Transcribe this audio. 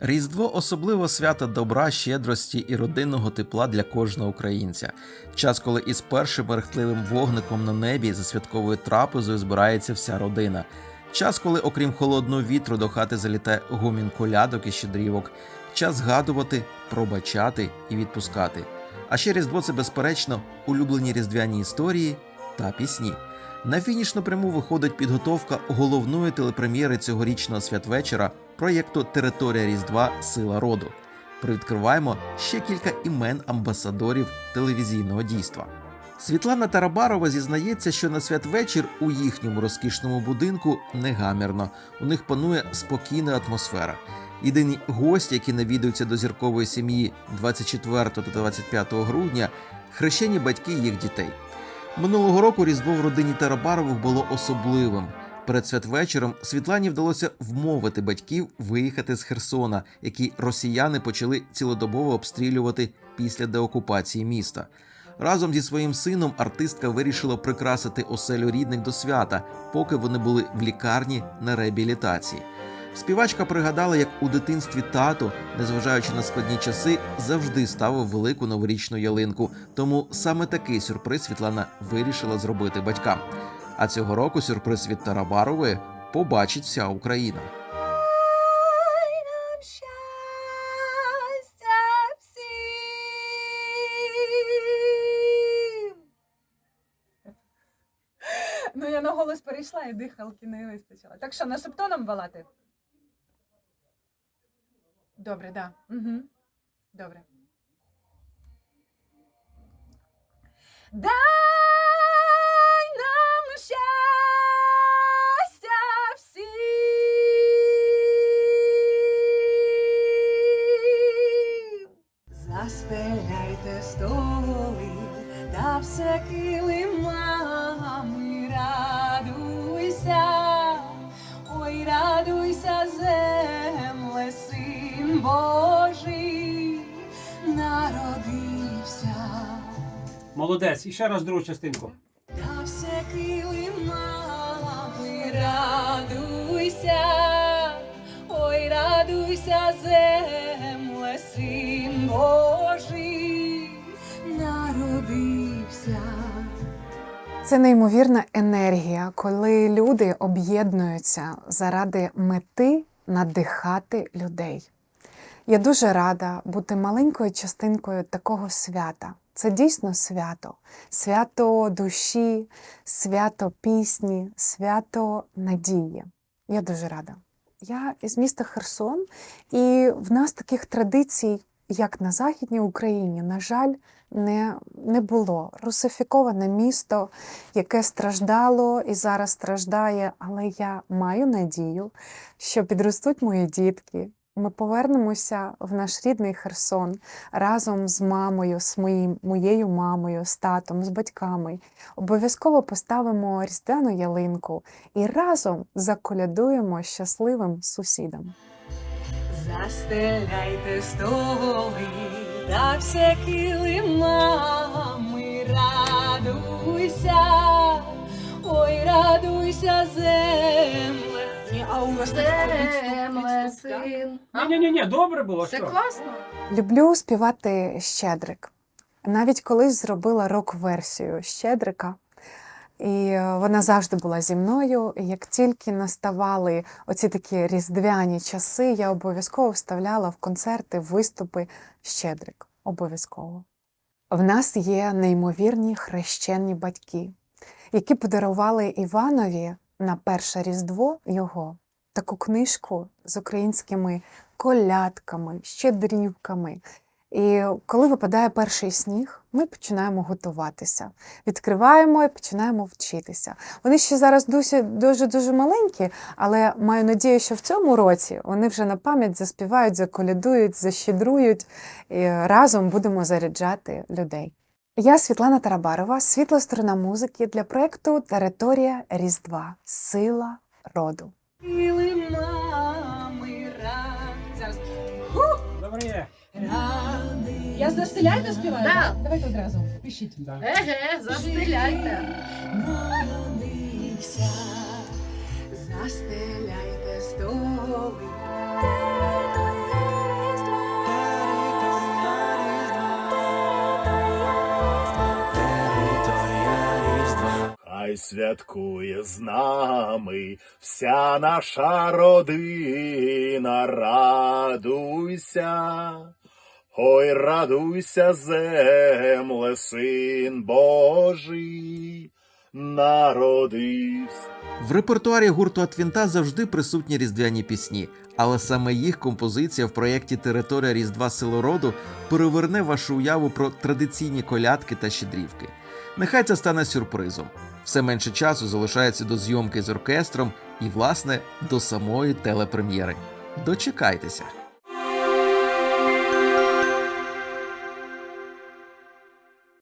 Різдво особливо свято добра, щедрості і родинного тепла для кожного українця. Час, коли із першим мерехтливим вогником на небі за святковою трапезою збирається вся родина. Час, коли, окрім холодного вітру, до хати залітає гомін колядок і щедрівок. Час згадувати, пробачати і відпускати. А ще Різдво це, безперечно, улюблені різдвяні історії та пісні. На фінішну пряму виходить підготовка головної телепрем'єри цьогорічного святвечора проєкту Територія Різдва Сила роду. Привідкриваємо ще кілька імен амбасадорів телевізійного дійства. Світлана Тарабарова зізнається, що на святвечір у їхньому розкішному будинку не гамірно. У них панує спокійна атмосфера. Єдині гості, які навідуються до зіркової сім'ї 24 та 25 грудня, хрещені батьки їх дітей. Минулого року Різдво в родині Тарабарових було особливим. Перед святвечором Світлані вдалося вмовити батьків виїхати з Херсона, який росіяни почали цілодобово обстрілювати після деокупації міста. Разом зі своїм сином артистка вирішила прикрасити оселю рідних до свята, поки вони були в лікарні на реабілітації. Співачка пригадала, як у дитинстві тато, незважаючи на складні часи, завжди ставив велику новорічну ялинку. Тому саме такий сюрприз Світлана вирішила зробити батькам. А цього року сюрприз від Тарабарової побачить вся Україна. Ну, я на голос перейшла і дихалки не вистачило. Так що, на септоном валати? Добре, да. Угу. Добре. Дай нам щастя всім. Застеляйте столи та все Молодець. І ще раз другу частинку. Та все килимами, радуйся, ой, радуйся, земле, син Божий народився. Це неймовірна енергія, коли люди об'єднуються заради мети надихати людей. Я дуже рада бути маленькою частинкою такого свята. Це дійсно свято, свято душі, свято пісні, свято надії. Я дуже рада. Я із міста Херсон, і в нас таких традицій, як на Західній Україні, на жаль, не, не було. Русифіковане місто, яке страждало і зараз страждає, але я маю надію, що підростуть мої дітки. Ми повернемося в наш рідний Херсон разом з мамою, з моїм, моєю мамою, з татом, з батьками. Обов'язково поставимо різдвяну ялинку і разом заколядуємо щасливим сусідам. Застеляйте столи та все килимами, радуйся, ой, радуйся, земле. А у нас Земле, син. Ні, ні, ні, добре було. Це що? класно. Люблю співати Щедрик. Навіть колись зробила рок-версію Щедрика. І е, вона завжди була зі мною. І як тільки наставали оці такі різдвяні часи, я обов'язково вставляла в концерти, виступи Щедрик. Обов'язково. В нас є неймовірні хрещені батьки, які подарували Іванові на перше Різдво його таку книжку з українськими колядками, щедрівками. І коли випадає перший сніг, ми починаємо готуватися, відкриваємо і починаємо вчитися. Вони ще зараз дуже дуже маленькі, але маю надію, що в цьому році вони вже на пам'ять заспівають, заколядують, защедрують і разом будемо заряджати людей. Я Світлана Тарабарова, світла сторона музики для проєкту Територія Різдва. Сила роду. Добре. Ради. Я застеляйте співаю? Да. Давайте одразу. Пишіть. Да. Еге, застеляйте. Молодися, застеляйте святкує з нами вся наша родина, радуйся. Ой, радуйся, земле, син Божий, народився. В репертуарі гурту Атвінта завжди присутні різдвяні пісні, але саме їх композиція в проєкті Територія Різдва Селороду переверне вашу уяву про традиційні колядки та щедрівки. Нехай це стане сюрпризом. Все менше часу залишається до зйомки з оркестром і, власне, до самої телепрем'єри. Дочекайтеся!